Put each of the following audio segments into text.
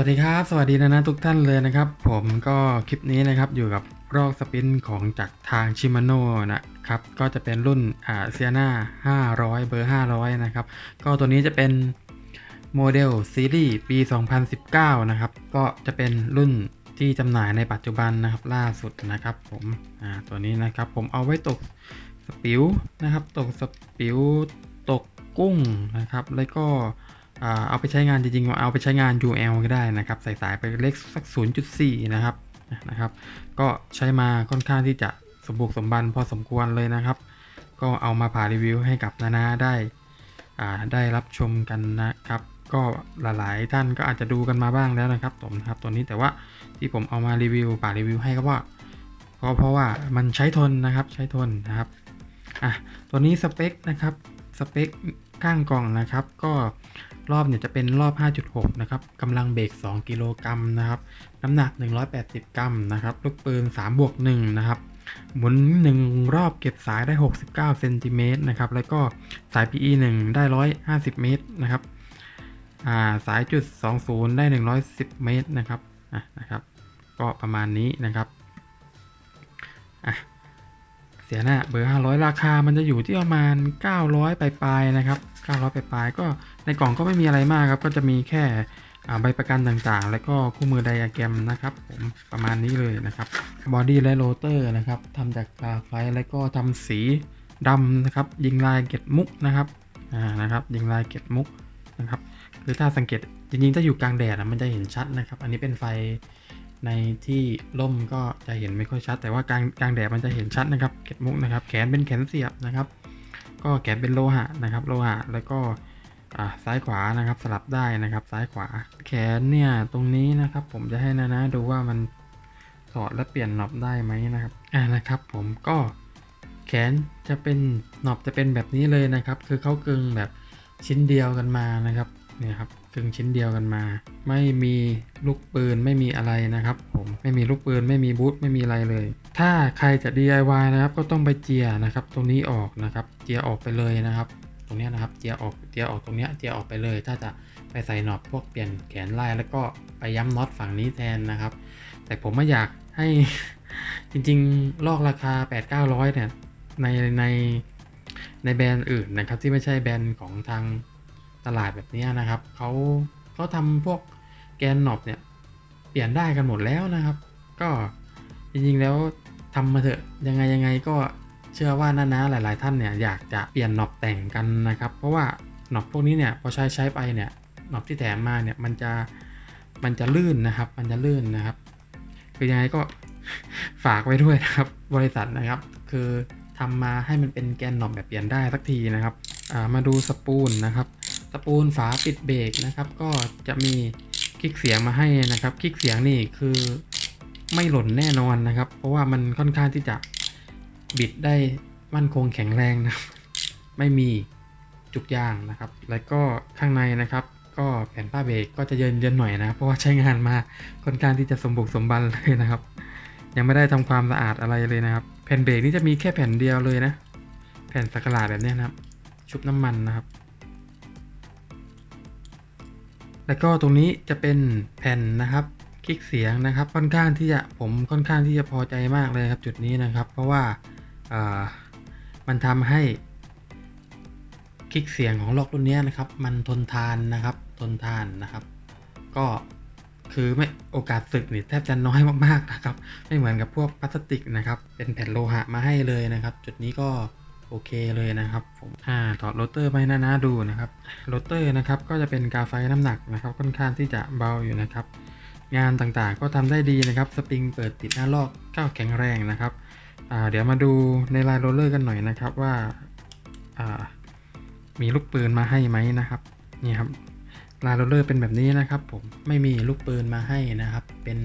วัสดีครับ สวัสดีนะนะทุกท่านเลยนะครับ ผมก็คลิปนี้นะครับอยู่กับรอกสปินของจากทางชิมาโน่นะครับ ก็จะเป็นรุ่นอ่าเซียนา500 เบอร์ 500 นะครับ ก็ตัวนี้จะเป็นโมเดลซีรีส์ปี 2019 นะครับ ก็จะเป็นรุ่นที่จำหน่ายในปัจจุบันนะครับล่าสุดนะครับผมอ่าตัวนี้นะครับผมเอาไว้ตกสปิวนะครับ ตกสปิวตกกุ้งนะครับ แล้วก็อ เอาไปใช้งานจริงๆ เอาไปใช้งาน UL ก็ได้นะครับใส่สายไปเล็กสัก 0.4 นะครับนะครับ ก็ใช้มาค่อนข้างที่จะสมบุกสมบันพอสมควรเลยนะครับ ก็เอามาผ่ารีวิวให้กับนานาได้ได้รับชมกันนะครับ ก็หลายๆท่านก็อาจจะดูกันมาบ้างแล้วนะครับผมนะครับตัวนี้แต่ว่าที่ผมเอามารีวิวผ่ารีวิวให้ก็ว่าก็เพราะว่ามันใช้ทนนะครับใช้ทนนะครับอะตัวนี้สเปคนะครับสเปคข้างกล่องนะครับ ก็ รอบเนี่ยจะเป็นรอบ 5.6 นะครับกำลังเบรก 2 กิโลกรัมนะครับ น้ำหนัก 180 กรัมนะครับ ลูกปืน 3 บวก 1 นะครับ หมุน 1 รอบเก็บสายได้ 69 เซนติเมตรนะครับ แล้วก็สาย PE 1 ได้ 150 เมตรนะครับาสายจุด 20 ได้ 110 เมตรนะครับนะครับ ก็ประมาณนี้นะครับอะเสียหน้าเบอร์ 500 ราคามันจะอยู่ที่ประมาณ 900 ปลายๆนะครับ 900 ปลายๆก็ ในกล่องก็ไม่มีอะไรมากครับ ก็จะมีแค่ใบประกันต่างๆ แล้วก็คู่มือไดอะแกรมนะครับผมประมาณนี้เลยนะครับบอดี้และโรเตอร์นะครับทำจากกราไฟต์แล้วก็ทำสีดำนะครับ ยิงลายเก็ดมุกนะครับอ่านะครับ ยิงลายเก็ดมุกนะครับคือถ้าสังเกตจริงๆ ถ้าอยู่กลางแดดอะมันจะเห็นชัดนะครับ อันนี้เป็นไฟในที่ร่มก็จะเห็นไม่ค่อยชัด แต่ว่ากลางกลางแดดมันจะเห็นชัดนะครับเก็ดมุกนะครับ แขนเป็นแขนเสียบนะครับ ก็แขนเป็นโลหะนะครับ โลหะแล้วก็ อ่าซ้ายขวานะครับสลับได้นะครับซ้ายขวา แขนเนี่ยตรงนี้นะครับ ผมจะให้นะนะดูว่ามันถอดและเปลี่ยนน็อปได้ไหมนะครับอ่านะครับ ผมก็แขนจะเป็นน็อปจะเป็นแบบนี้เลยนะครับ คือเขากึงแบบชิ้นเดียวกันมานะครับเนี่ยครับกึ่งชิ้นเดียวกันมา ไม่มีลูกปืนไม่มีอะไรนะครับ ผมไม่มีลูกปืนไม่มีบูทไม่มีอะไรเลย ถ้าใครจะ DIY นะครับก็ต้องไปเจียนะครับ ตรงนี้ออกนะครับ เจียออกไปเลยนะครับ ตรงนี้นะครับเจียออกเจียออกตรงนี้เจียออกไปเลย ถ้าจะไปใส่หน็อตพวกเปลี่ยนแขนไล่แล้วก็ไปย้ำน็อตฝั่งนี้แทนนะครับ แต่ผมไม่อยากให้จริงๆ ลอกราคา 8 9 0 0 เนี่ยในในในแบรนด์อื่นนะครับที่ไม่ใช่แบรนด์ของทางตลาดแบบนี้นะครับเขาเขาทำพวกแกนหน็อปเนี่ยเปลี่ยนได้กันหมดแล้วนะครับ ก็จริงๆแล้วทำมาเถอะยังไงยังไงก็ เชื่อว่านะนะหลาย ๆ ท่านเนี่ยอยากจะเปลี่ยนหนอปแต่งกันนะครับ เพราะว่าหนอปพวกนี้เนี่ยพอใช้ใช้ไปเนี่ยหนอปที่แถมมาเนี่ยมันจะมันจะลื่นนะครับ มันจะลื่นนะครับ คือยังไงก็ฝากไว้ด้วยนะครับ บริษัทนะครับ คือทำมาให้มันเป็นแกนหนอบแบบเปลี่ยนได้สักทีนะครับามาดูสปูลนะครับ สปูลฝาปิดเบรกนะครับ ก็จะมีคลิกเสียงมาให้นะครับ คลิกเสียงนี่คือไม่หล่นแน่นอนนะครับ เพราะว่ามันค่อนข้างที่จะ บิดได้มั่นคงแข็งแรงนะไม่มีจุกยางนะครับ แล้วก็ข้างในนะครับ ก็แผ่นป้าเบรกก็จะเยินเยินหน่อยนะ เพราะว่าใช้งานมาค่อนข้างที่จะสมบุกสมบันเลยนะครับ ยังไม่ได้ทำความสะอาดอะไรเลยนะครับ แผ่นเบรกนี่จะมีแค่แผ่นเดียวเลยนะ แผ่นสักหลาดแบบนี้นะครับ ชุบน้ำมันนะครับ แล้วก็ตรงนี้จะเป็นแผ่นนะครับคลิกเสียงนะครับ ค่อนข้างที่จะผมค่อนข้างที่จะพอใจมากเลยครับ จุดนี้นะครับ เพราะว่า มันทำให้คลิกเสียงของล็อกรุ่นนี้นะครับ มันทนทานนะครับ ทนทานนะครับ ก็คือไม่โอกาสสึกนี่แทบจะน้อยมากๆนะครับ ไม่เหมือนกับพวกพลาสติกนะครับ เป็นแผ่นโลหะมาให้เลยนะครับ จุดนี้ก็โอเคเลยนะครับผมอ่าถอดโรเตอร์ไปนะนะดูนะครับโรเตอร์นะครับก็จะเป็นกาไฟน้ำหนักนะครับ ค่อนข้างที่จะเบาอยู่นะครับ งานต่างๆก็ทำได้ดีนะครับ สปริงเปิดติดหน้าลอกก้าวแข็งแรงนะครับ เดี๋ยวมาดูในลายโรลเลอร์กันหน่อยนะครับว่าามีลูกปืนมาให้ไหมนะครับนี่ครับลายโรลเลอร์เป็นแบบนี้นะครับผมไม่มีลูกปืนมาให้นะครับ เป็น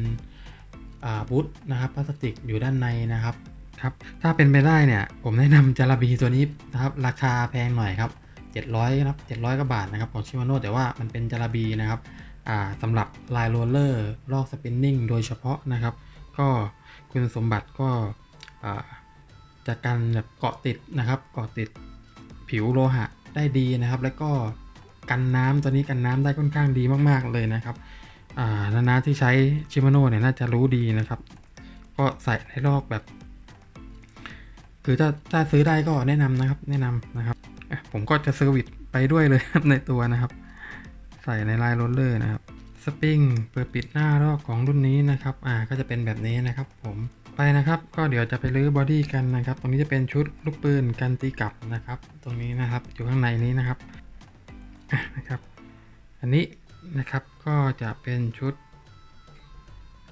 บูทนะครับพลาสติกอยู่ด้านในนะครับครับถ้าเป็นไปได้เนี่ยผมแนะนำจาราบีตัวนี้นะครับราคาแพงหน่อยครับ700ครับ700กว่าบาทนะครับของชิมาโน่แต่ว่ามันเป็นจาราบีนะครับสำหรับลายโรลเลอร์ลอกสปินนิ่งโดยเฉพาะนะครับ ก็คุณสมบัติก็ จากการแบบเกาะติดนะครับ เกาะติดผิวโลหะได้ดีนะครับ แล้วก็กันน้ำตัวนี้กันน้ำได้ค่อนข้างดีมาก ๆเลยนะครับอ่านานาที่ใช้ชิมาโน่เนี่ยน่าจะรู้ดีนะครับ ก็ใส่ในลอกแบบ คือถ้าถ้าซื้อได้ก็แนะนำนะครับ แนะนำนะครับผมก็จะเซอร์วิสไปด้วยเลยในตัวนะครับ ใส่ในลายโรลเลอร์นะครับสปริงเปิดปิดหน้ารอกของรุ่นนี้นะครับ อ่าก็จะเป็นแบบนี้นะครับผม ไปนะครับ ก็เดี๋ยวจะไปรื้อบอดี้กันนะครับ ตรงนี้จะเป็นชุดลูกปืนกันตีกลับนะครับ ตรงนี้นะครับอยู่ข้างในนี้นะครับนะครับ อันนี้นะครับก็จะเป็นชุด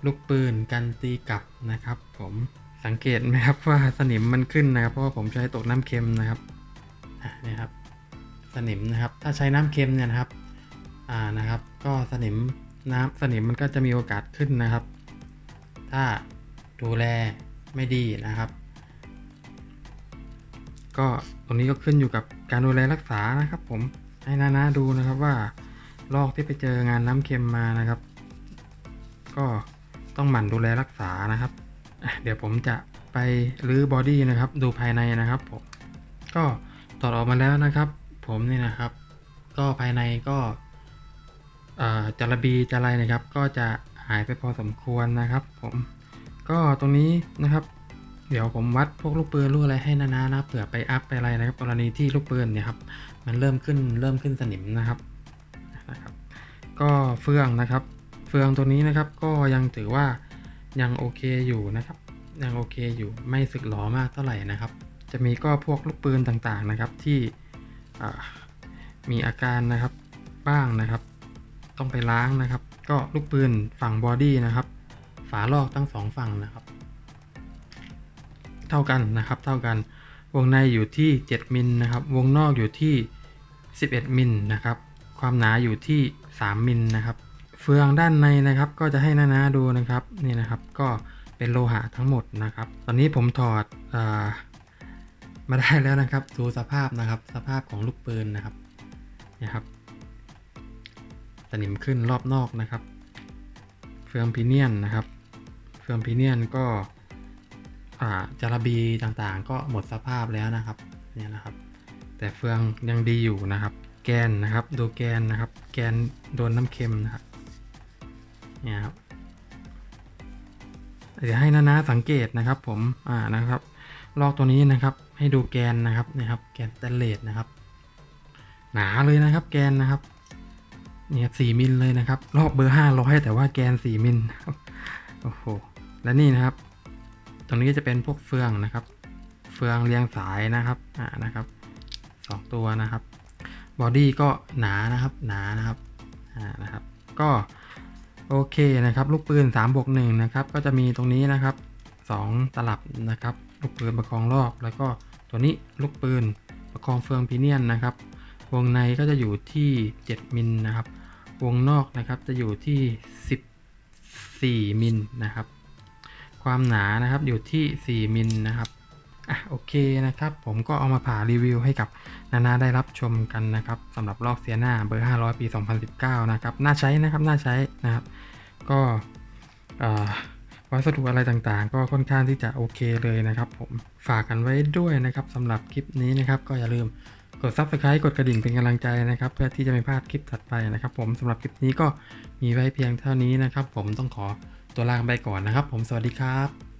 ลูกปืนกันตีกลับนะครับ ผมสังเกตไหมครับว่าสนิมมันขึ้นนะครับเพราะว่าผมใช้ตกน้ำเค็มนะครับนี่ครับ สนิมนะครับ ถ้าใช้น้ำเค็มเนี่ยนะครับอ่านะครับ ก็สนิมน้ำสนิมมันก็จะมีโอกาสขึ้นนะครับ ถ้า ดูแลไม่ดีนะครับ ก็ตรงนี้ก็ขึ้นอยู่กับการดูแลรักษานะครับผมให้นานาดูนะครับว่าลอกที่ไปเจองานน้ำเค็มมานะครับ ก็ต้องหมั่นดูแลรักษานะครับ เดี๋ยวผมจะไปรื้อบอดี้นะครับ ดูภายในนะครับผมก็ถอดออกมาแล้วนะครับ ผมนี่นะครับ ก็ภายในก็จาระบีจาไรนะครับ ก็จะหายไปพอสมควรนะครับ ผม ก็ตรงนี้นะครับ เดี๋ยวผมวัดพวกลูกปืนลูกอะไรให้นานานะเผื่อไปอัพไปอะไรนะครับกรณีที่ลูกปืนเนี่ยครับมันเริ่มขึ้นเริ่มขึ้นสนิมนะครับนะครับ ก็เฟืองนะครับ เฟืองตัวนี้นะครับก็ยังถือว่ายังโอเคอยู่นะครับ ยังโอเคอยู่ไม่สึกหลอมากเท่าไหร่นะครับ จะมีก็พวกลูกปืนต่างๆนะครับที่มีอาการนะครับบ้างนะครับ ต้องไปล้างนะครับ ก็ลูกปืนฝั่งบอดี้นะครับ ฝาลอกทั้งสองฝั่งนะครับ เท่ากันนะครับ เท่ากัน วงในอยู่ที่ 7มิลนะครับ วงนอกอยู่ที่ 11มิลนะครับ ความหนาอยู่ที่ 3มิลนะครับ เฟืองด้านในนะครับ ก็จะให้นานาดูนะครับนี่นะครับ ก็เป็นโลหะทั้งหมดนะครับ ตอนนี้ผมถอดอามาได้แล้วนะครับดูสภาพนะครับ สภาพของลูกปืนนะครับนะครับสนิมขึ้นรอบนอกนะครับ เฟืองพีเนียนนะครับ องพีเนียนก็อ่าจาระบีต่างๆ ก็หมดสภาพแล้วนะครับเนี่ยนะครับ แต่เฟืองยังดีอยู่นะครับ แกนนะครับดูแกนนะครับ แกนโดนน้ำเค็มนะครับเนี่ยครับเดี๋ยวให้นานาสังเกตนะครับผมอ่านะครับลอกตัวนี้นะครับ ให้ดูแกนนะครับนี่ครับ แกนสแตนเลสนะครับ หนาเลยนะครับ แกนนะครับเนี่ยสี่มิลเลยนะครับ รอบเบอร์ห้าร้อยแต่ว่าแกนสี่มิลครับโอ้โห และนี่นะครับ ตรงนี้จะเป็นพวกเฟืองนะครับ เฟืองเรียงสายนะครับอ่านะครับสองตัวนะครับบอดี้ก็หนานะครับหนานะครับอ่านะครับ ก็โอเคนะครับ ลูกปืน3บวก1นะครับ ก็จะมีตรงนี้นะครับ 2 ตลับนะครับ ลูกปืนประคองรอบแล้วก็ตัวนี้ลูกปืนประคองเฟืองพีเนียนนะครับ วงในก็จะอยู่ที่ 7 มิลนะครับ วงนอกนะครับจะอยู่ที่ 14 มิลนะครับ ความหนานะครับอยู่ที่ 4มิลนะครับอะโอเคนะครับ ผมก็เอามาผ่ารีวิวให้กับนานาได้รับชมกันนะครับสำหรับลอกเซียหน้าเบอร์ 500 ปี 2019 นะครับน่าใช้นะครับน่าใช้นะครับ ก็วัสดุอะไรต่างๆ ก็ค่อนข้างที่จะโอเคเลยนะครับ ผมฝากกันไว้ด้วยนะครับสำหรับคลิปนี้นะครับ ก็อย่าลืมกด Subscribe กดกระดิ่งเป็นกำลังใจนะครับ เพื่อที่จะไม่พลาดคลิปถัดไปนะครับ ผมสำหรับคลิปนี้ก็มีไว้เพียงเท่านี้นะครับ ผมต้องขอ ตัวลาไปก่อนนะครับ ผมสวัสดีครับ